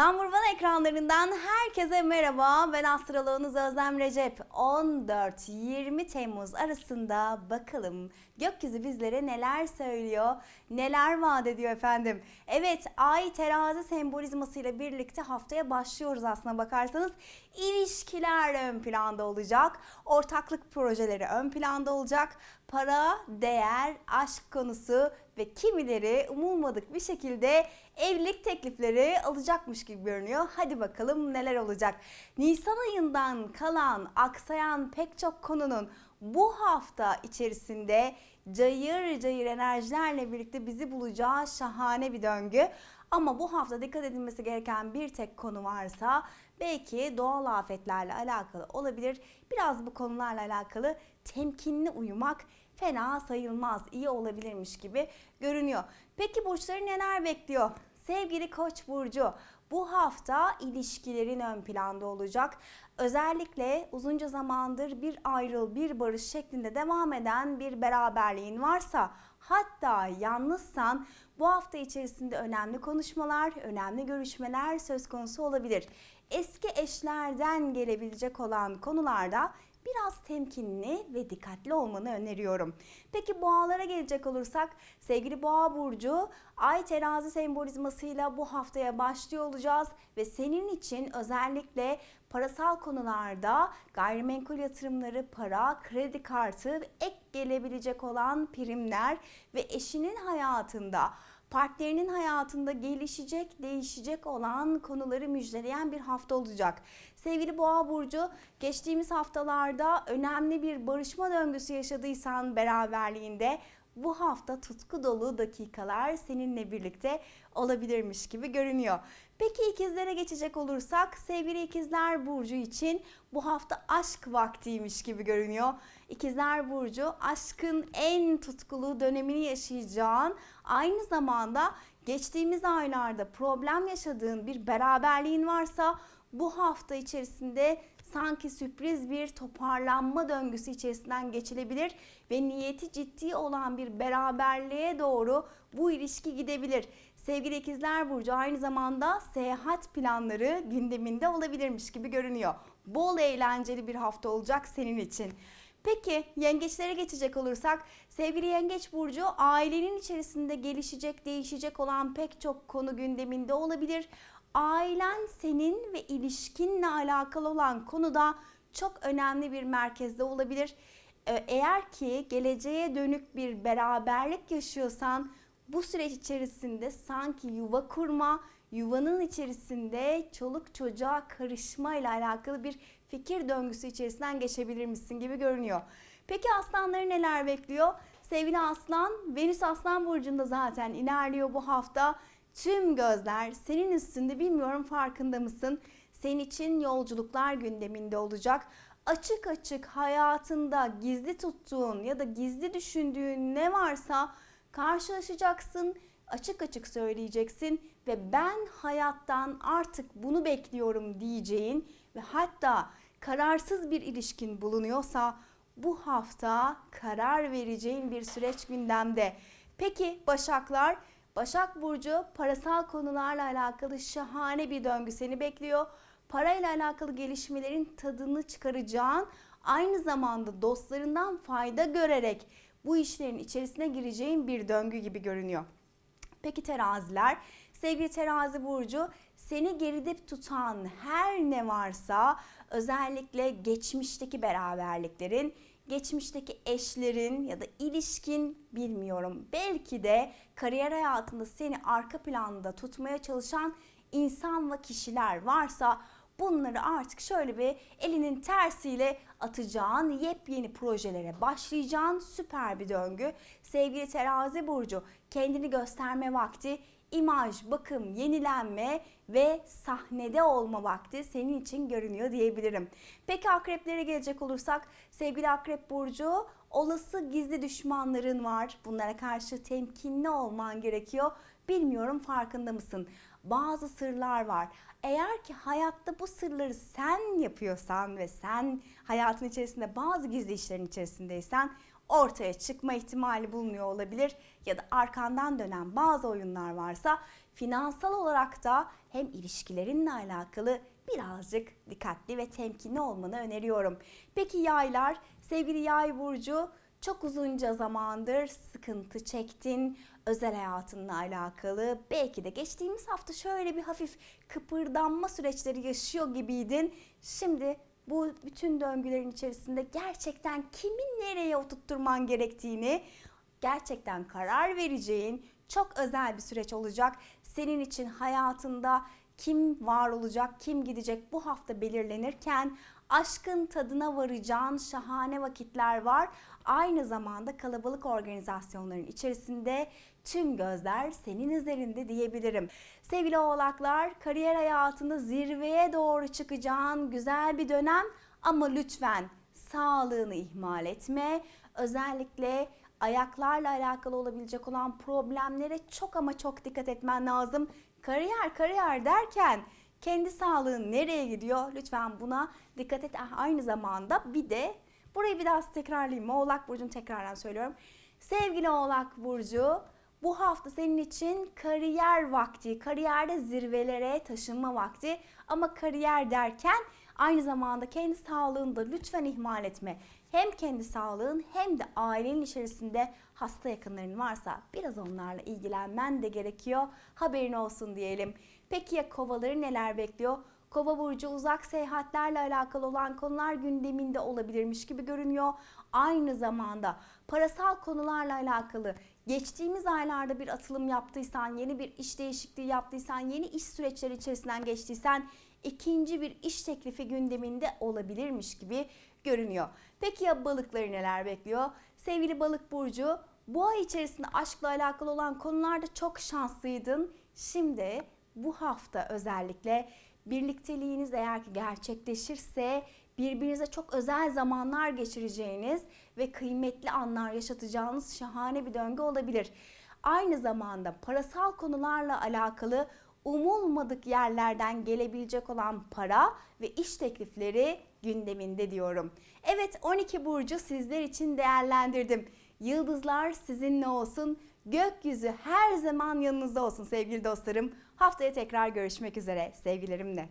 Number One ekranlarından herkese merhaba. Ben astroloğunuz Özlem Recep. 14-20 Temmuz arasında bakalım gökyüzü bizlere neler söylüyor, neler vaat ediyor efendim. Evet, ay terazi sembolizmasıyla birlikte haftaya başlıyoruz aslına bakarsanız. İlişkiler ön planda olacak, ortaklık projeleri ön planda olacak, para, değer, aşk konusu ve kimileri umulmadık bir şekilde evlilik teklifleri alacakmış gibi görünüyor. Hadi bakalım neler olacak. Nisan ayından kalan, aksayan pek çok konunun bu hafta içerisinde cayır cayır enerjilerle birlikte bizi bulacağı şahane bir döngü. Ama bu hafta dikkat edilmesi gereken bir tek konu varsa belki doğal afetlerle alakalı olabilir. Biraz bu konularla alakalı temkinli uyumak fena sayılmaz, iyi olabilirmiş gibi görünüyor. Peki burçları neler bekliyor? Sevgili Koç burcu, bu hafta ilişkilerin ön planda olacak. Özellikle uzunca zamandır bir ayrıl, bir barış şeklinde devam eden bir beraberliğin varsa, hatta yalnızsan bu hafta içerisinde önemli konuşmalar, önemli görüşmeler söz konusu olabilir. Eski eşlerden gelebilecek olan konularda biraz temkinli ve dikkatli olmanı öneriyorum. Peki boğalara gelecek olursak sevgili boğa burcu ay terazi sembolizmasıyla bu haftaya başlıyor olacağız ve senin için özellikle parasal konularda gayrimenkul yatırımları, para, kredi kartı, ek gelebilecek olan primler ve eşinin hayatında partnerinin hayatında gelişecek, değişecek olan konuları müjdeleyen bir hafta olacak. Sevgili Boğa burcu, geçtiğimiz haftalarda önemli bir barışma döngüsü yaşadıysan beraberliğinde bu hafta tutku dolu dakikalar seninle birlikte olabilirmiş gibi görünüyor. Peki ikizlere geçecek olursak sevgili ikizler burcu için bu hafta aşk vaktiymiş gibi görünüyor. İkizler burcu aşkın en tutkulu dönemini yaşayacağın aynı zamanda geçtiğimiz aylarda problem yaşadığın bir beraberliğin varsa bu hafta içerisinde sanki sürpriz bir toparlanma döngüsü içerisinden geçilebilir ve niyeti ciddi olan bir beraberliğe doğru bu ilişki gidebilir. Sevgili ikizler burcu aynı zamanda seyahat planları gündeminde olabilirmiş gibi görünüyor. Bol eğlenceli bir hafta olacak senin için. Peki yengeçlere geçecek olursak sevgili yengeç burcu ailenin içerisinde gelişecek, değişecek olan pek çok konu gündeminde olabilir. Ailen senin ve ilişkinle alakalı olan konuda çok önemli bir merkezde olabilir. Ee, Eğer ki geleceğe dönük bir beraberlik yaşıyorsan bu süreç içerisinde sanki yuva kurma, yuvanın içerisinde çoluk çocuğa karışma ile alakalı bir fikir döngüsü içerisinden geçebilir misin gibi görünüyor. Peki aslanları neler bekliyor? Sevgili aslan, Venüs aslan burcunda zaten ilerliyor bu hafta. Tüm gözler senin üstünde bilmiyorum farkında mısın? Senin için yolculuklar gündeminde olacak. Açık açık hayatında gizli tuttuğun ya da gizli düşündüğün ne varsa karşılaşacaksın. Açık açık söyleyeceksin ve ben hayattan artık bunu bekliyorum diyeceğin ve hatta kararsız bir ilişkin bulunuyorsa bu hafta karar vereceğin bir süreç gündemde. Peki Başaklar Başak Burcu parasal konularla alakalı şahane bir döngü seni bekliyor. Parayla alakalı gelişmelerin tadını çıkaracağın, aynı zamanda dostlarından fayda görerek bu işlerin içerisine gireceğin bir döngü gibi görünüyor. Peki teraziler, sevgili terazi burcu seni geride tutan her ne varsa özellikle geçmişteki beraberliklerin, geçmişteki eşlerin ya da ilişkin bilmiyorum. Belki de kariyer hayatında seni arka planda tutmaya çalışan insan ve kişiler varsa bunları artık şöyle bir elinin tersiyle atacağın, yepyeni projelere başlayacağın süper bir döngü. Sevgili terazi burcu kendini gösterme vakti imaj, bakım, yenilenme ve sahnede olma vakti senin için görünüyor diyebilirim. Peki akreplere gelecek olursak sevgili akrep burcu olası gizli düşmanların var. Bunlara karşı temkinli olman gerekiyor. Bilmiyorum farkında mısın? Bazı sırlar var. Eğer ki hayatta bu sırları sen yapıyorsan ve sen hayatın içerisinde bazı gizli işlerin içerisindeysen ortaya çıkma ihtimali bulunuyor olabilir ya da arkandan dönen bazı oyunlar varsa finansal olarak da hem ilişkilerinle alakalı birazcık dikkatli ve temkinli olmanı öneriyorum. Peki yaylar, sevgili yay burcu çok uzunca zamandır sıkıntı çektin. Özel hayatınla alakalı belki de geçtiğimiz hafta şöyle bir hafif kıpırdanma süreçleri yaşıyor gibiydin. Şimdi bu bütün döngülerin içerisinde gerçekten kimi nereye oturtturman gerektiğini gerçekten karar vereceğin çok özel bir süreç olacak. Senin için hayatında kim var olacak, kim gidecek bu hafta belirlenirken aşkın tadına varacağın şahane vakitler var. Aynı zamanda kalabalık organizasyonların içerisinde tüm gözler senin üzerinde diyebilirim. Sevgili oğlaklar, kariyer hayatında zirveye doğru çıkacağın güzel bir dönem ama lütfen sağlığını ihmal etme. Özellikle ayaklarla alakalı olabilecek olan problemlere çok ama çok dikkat etmen lazım. Kariyer kariyer derken kendi sağlığın nereye gidiyor? Lütfen buna dikkat et. Ah, Aynı zamanda bir de burayı bir daha tekrarlayayım. Oğlak Burcu'nu tekrardan söylüyorum. Sevgili Oğlak Burcu bu hafta senin için kariyer vakti, kariyerde zirvelere taşınma vakti. Ama kariyer derken aynı zamanda kendi sağlığını da lütfen ihmal etme. Hem kendi sağlığın hem de ailenin içerisinde hasta yakınların varsa biraz onlarla ilgilenmen de gerekiyor. Haberin olsun diyelim. Peki ya kovaları neler bekliyor? Kova burcu uzak seyahatlerle alakalı olan konular gündeminde olabilirmiş gibi görünüyor. Aynı zamanda parasal konularla alakalı geçtiğimiz aylarda bir atılım yaptıysan, yeni bir iş değişikliği yaptıysan, yeni iş süreçleri içerisinden geçtiysen ikinci bir iş teklifi gündeminde olabilirmiş gibi görünüyor. Peki ya balıkları neler bekliyor? Sevgili balık burcu bu ay içerisinde aşkla alakalı olan konularda çok şanslıydın. Şimdi bu hafta özellikle birlikteliğiniz eğer ki gerçekleşirse birbirinize çok özel zamanlar geçireceğiniz ve kıymetli anlar yaşatacağınız şahane bir döngü olabilir. Aynı zamanda parasal konularla alakalı umulmadık yerlerden gelebilecek olan para ve iş teklifleri gündeminde diyorum. Evet 12 burcu sizler için değerlendirdim. Yıldızlar sizinle olsun. Gökyüzü her zaman yanınızda olsun sevgili dostlarım. Haftaya tekrar görüşmek üzere sevgilerimle.